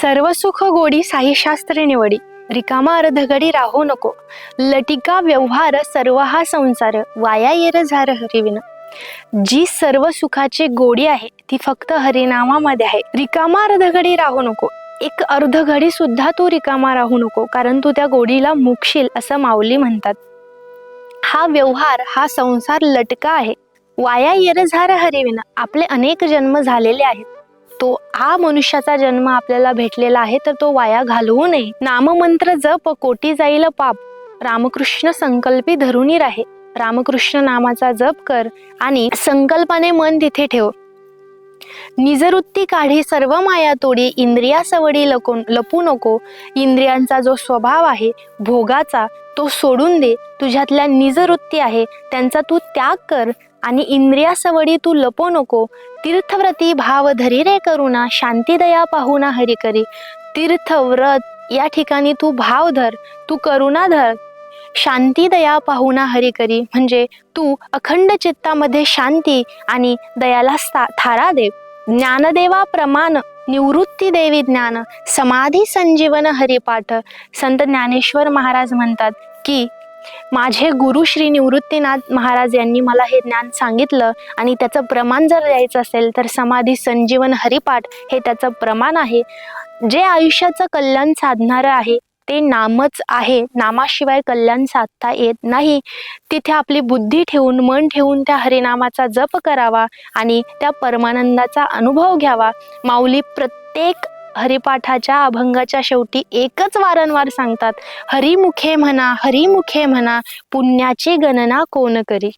सर्व सुख गोडी साई शास्त्र निवडी. रिकामा अर्धगडी राहू नको. लटिका व्यवहार सर्व हा संसार. वाया येर झार हरिविन जी सर्व सुखाची गोडी आहे ती फक्त हरिनामामध्ये आहे. रिकामा अर्धघडी राहू नको. एक अर्धघडी सुद्धा तू रिकामा राहू नको कारण तू त्या गोडीला मुकशील असं माऊली म्हणतात. हा व्यवहार हा संसार लटका आहे. वाया येरझार हरिविना आपले अनेक जन्म झालेले आहेत. तो हा मनुष्याचा जन्म आपल्याला भेटलेला आहे तर तो वाया घालवू नये. नाममंत्र जप कोटी जाईल पाप. रामकृष्ण संकल्पी धरुनी राहे. रामकृष्ण नामाचा जप कर आणि संकल्पाने मन तिथे ठेव. निजवृत्ती काढी सर्व माया तोडी इंद्रिया सवडी लपू नको. इंद्रियांचा जो स्वभाव आहे भोगाचा तो सोडून दे. तुझ्यातल्या निजवृत्ती आहे. त्यांचा तू त्याग कर आणि इंद्रिया सवडी तू लपो नको. तीर्थव्रती भाव धरी रे करुणा शांतीदया पाहुना पाहुणा हरी करी तीर्थ व्रत या ठिकाणी तू भाव धर तू करुणा धर. शांती दया पाहुणा हरी करी म्हणजे तू अखंड चित्तामध्ये शांती आणि दयाला सा- थारा दे. ज्ञानदेवा प्रमाण निवृत्ती देवी ज्ञान समाधी संजीवन हरिपाठ. संत ज्ञानेश्वर महाराज म्हणतात की माझे गुरु श्री निवृत्तीनाथ महाराज यांनी मला हे ज्ञान सांगितलं आणि त्याचं प्रमाण जर द्यायचं असेल तर समाधी संजीवन हरिपाठ हे त्याचं प्रमाण आहे. जे आयुष्याचं कल्याण साधणारं आहे ते नामच आहे. नामाशिवाय कल्याण साधता येत नाही. तिथे आपली बुद्धी ठेवून मन ठेवून त्या हरिनामाचा जप करावा आणि त्या परमानंदाचा अनुभव घ्यावा. माऊली प्रत्येक हरिपाठाच्या अभंगाच्या शेवटी एकच वारंवार सांगतात हरिमुखे म्हणा हरिमुखे म्हणा पुण्याची गणना कोण करी?